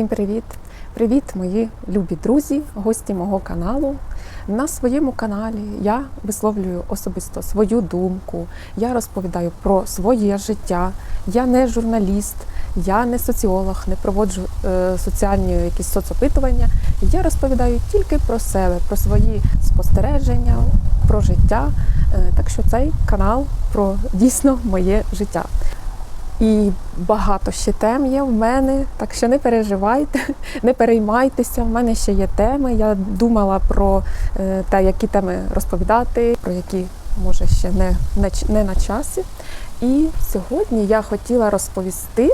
Всім привіт! Привіт, мої любі друзі, гості мого каналу. На своєму каналі я висловлюю особисто свою думку. Я розповідаю про своє життя. Я не журналіст, я не соціолог, не проводжу е, соціальні якісь соцопитування. Я розповідаю тільки про себе, про свої спостереження, про життя. Е, так що цей канал про дійсно моє життя. І багато ще тем є в мене, так що не переживайте, не переймайтеся. В мене ще є теми. Я думала про е, те, які теми розповідати, про які може ще не, не, не на часі. І сьогодні я хотіла розповісти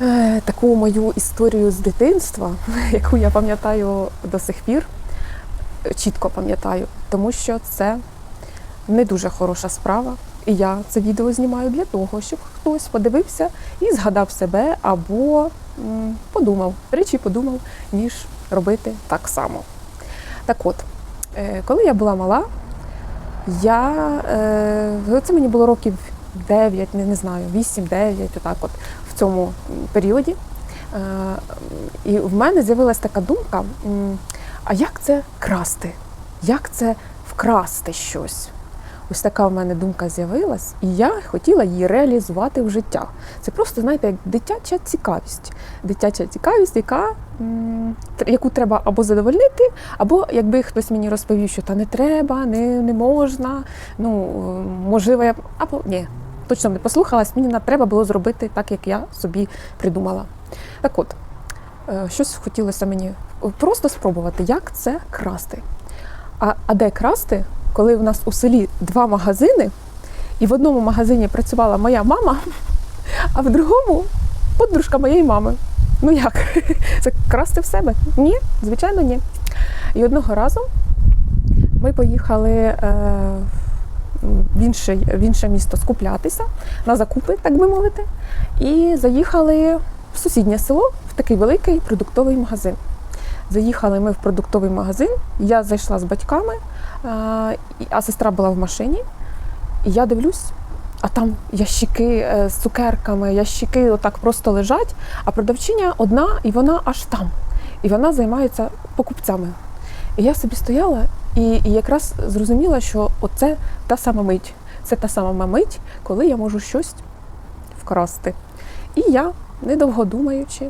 е, таку мою історію з дитинства, яку я пам'ятаю до сих пір, чітко пам'ятаю, тому що це не дуже хороша справа. І я це відео знімаю для того, щоб хтось подивився і згадав себе або м, подумав, речі подумав, ніж робити так само. Так от, е, коли я була мала, я е, це мені було років 9, не, знаю, 8-9, отак от в цьому періоді. Е, і в мене з'явилася така думка: а як це красти? Як це вкрасти щось? Ось така в мене думка з'явилась, і я хотіла її реалізувати в життя. Це просто, знаєте, як дитяча цікавість. Дитяча цікавість, яка, яку треба або задовольнити, або якби хтось мені розповів, що та не треба, не, не можна. Ну, можливо, я або ні, точно не послухалась, мені на- треба було зробити так, як я собі придумала. Так от, е, щось хотілося мені просто спробувати, як це красти. А, а де красти, коли в нас у селі два магазини, і в одному магазині працювала моя мама, а в другому подружка моєї мами. Ну як? Це красти в себе? Ні, звичайно, ні. І одного разу ми поїхали е, в, інше, в інше місто скуплятися на закупи, так би мовити, і заїхали в сусіднє село в такий великий продуктовий магазин. Заїхали ми в продуктовий магазин, я зайшла з батьками, е, а сестра була в машині. І я дивлюсь, а там ящики е, з цукерками, ящики отак просто лежать, а продавчиня одна, і вона аж там. І вона займається покупцями. І я собі стояла і, і якраз зрозуміла, що оце та сама мить. Це та сама мить, коли я можу щось вкрасти. І я, недовго думаючи,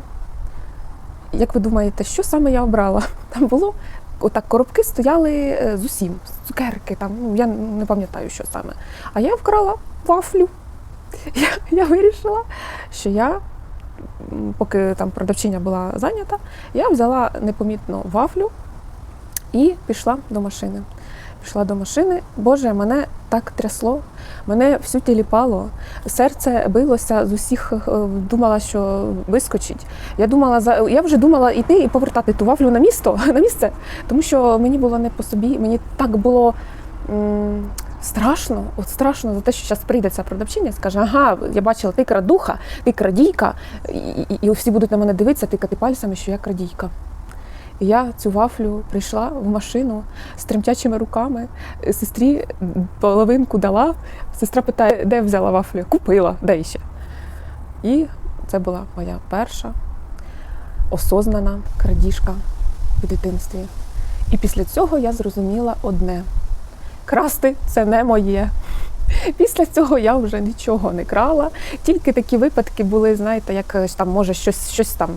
як ви думаєте, що саме я обрала? Там було отак коробки стояли е, з усім, з цукерки, там, ну я не пам'ятаю, що саме. А я вкрала вафлю. Я, я вирішила, що я, поки там продавчиня була зайнята, я взяла непомітно вафлю і пішла до машини. Пішла до машини. Боже, мене так трясло, мене всю тіліпало, серце билося з усіх, е, думала, що вискочить. Я думала, я вже думала йти і повертати ту вафлю на місто на місце, тому що мені було не по собі. Мені так було страшно, от страшно за те, що зараз прийде ця продавчиня скаже, ага, я бачила, ти крадуха, ти крадійка, і, і, і всі будуть на мене дивитися, тикати пальцями, що я крадійка. Я цю вафлю прийшла в машину з тремтячими руками. Сестрі половинку дала. Сестра питає, де взяла вафлю? Купила, де ще. І це була моя перша осознана крадіжка в дитинстві. І після цього я зрозуміла одне: красти це не моє. Після цього я вже нічого не крала. Тільки такі випадки були, знаєте, як там може щось, щось там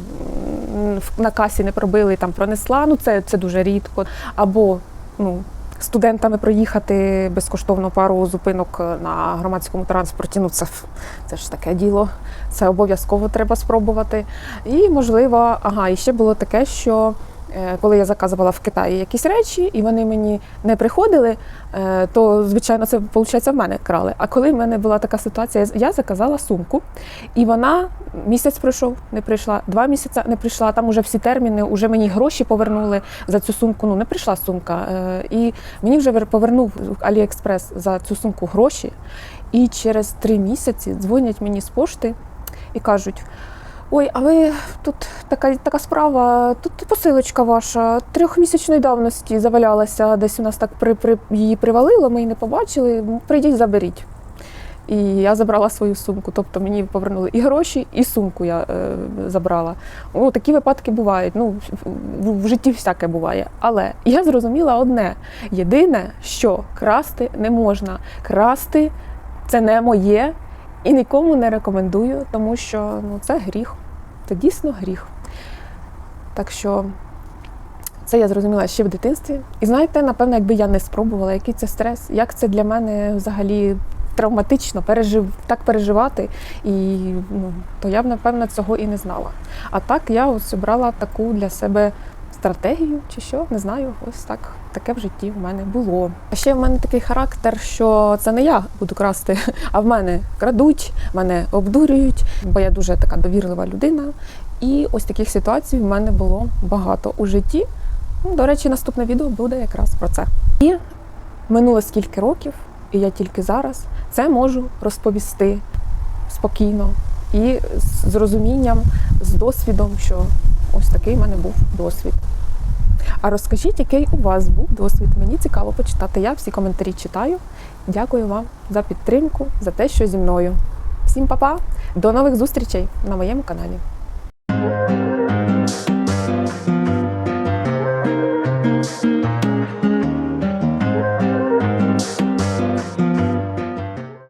на касі не пробили, там пронесла. Ну це, це дуже рідко. Або ну, студентами проїхати безкоштовно пару зупинок е, на громадському транспорті. Ну це, це ж таке діло. Це обов'язково треба спробувати. І можливо, ага, і ще було таке, що. Е, Коли я заказувала в Китаї якісь речі, і вони мені не приходили, е, то звичайно це виходить в мене крали. А коли в мене була така ситуація, я заказала сумку, і вона місяць пройшов, не прийшла, два місяці не прийшла. Там уже всі терміни, вже мені гроші повернули за цю сумку. Ну не прийшла сумка. Е, І мені вже вер- повернув Аліекспрес за цю сумку гроші. І через три місяці дзвонять мені з пошти і кажуть. Ой, а ви тут така, така справа, тут посилочка ваша трьохмісячної давності завалялася, десь у нас так при, при, її привалило, ми її не побачили. Прийдіть, заберіть. і я забрала свою сумку. Тобто мені повернули і гроші, і сумку я е, забрала. Ну, такі випадки бувають. Ну, в, в житті всяке буває. Але я зрозуміла одне: єдине, що красти не можна. Красти це не моє і нікому не рекомендую, тому що ну, це гріх. Це дійсно гріх. Так що це я зрозуміла ще в дитинстві. І знаєте, напевно, якби я не спробувала, який це стрес, як це для мене взагалі травматично пережив, так переживати, і ну, то я б, напевно, цього і не знала. А так я ось обрала таку для себе стратегію чи що, не знаю, ось так. Таке в житті в мене було. А ще в мене такий характер, що це не я буду красти, а в мене крадуть, мене обдурюють, бо я дуже така довірлива людина. І ось таких ситуацій в мене було багато у житті. Ну, До речі, наступне відео буде якраз про це. І минуло скільки років, і я тільки зараз це можу розповісти спокійно і з розумінням, з досвідом, що ось такий в мене був досвід. А розкажіть, який у вас був досвід? Мені цікаво почитати. Я всі коментарі читаю. Дякую вам за підтримку, за те, що зі мною. Всім па-па! До нових зустрічей на моєму каналі.